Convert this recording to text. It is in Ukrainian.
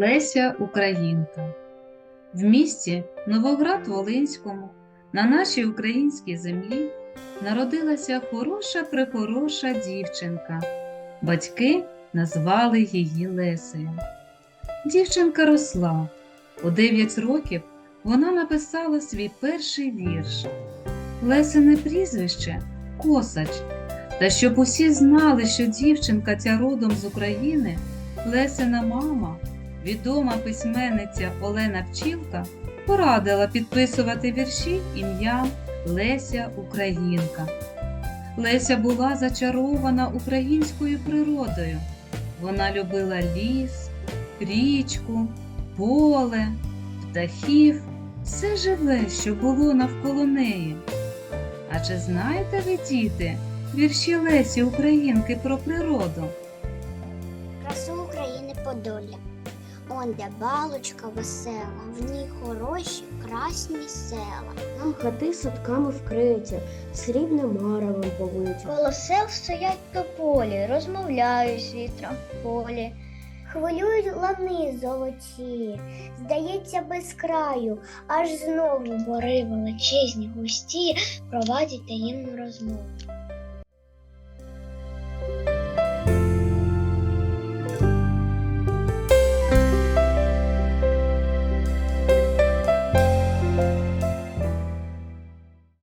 Леся Українка. В місті Новоград-Волинському на нашій українській землі народилася хороша прехороша дівчинка. Батьки назвали її Лесею. Дівчинка росла. У 9 років вона написала свій перший вірш. Лесине прізвище Косач. Та щоб усі знали, що дівчинка ця родом з України, Лесина мама, відома письменниця Олена Пчілка, порадила підписувати вірші ім'ям Леся Українка. Леся була зачарована українською природою. Вона любила ліс, річку, поле, птахів, все живе, що було навколо неї. А чи знаєте ви, діти, вірші Лесі Українки про природу? Красу України Подолля. Он де балочка весела, в ній хороші красні села. Там хати садками вкриті, срібним маревом повиті. Коло сел стоять тополі, розмовляють з вітром в полі. Хвилюють лани золоті, здається, без краю, аж знову бори величезні густі провадять таємну розмову.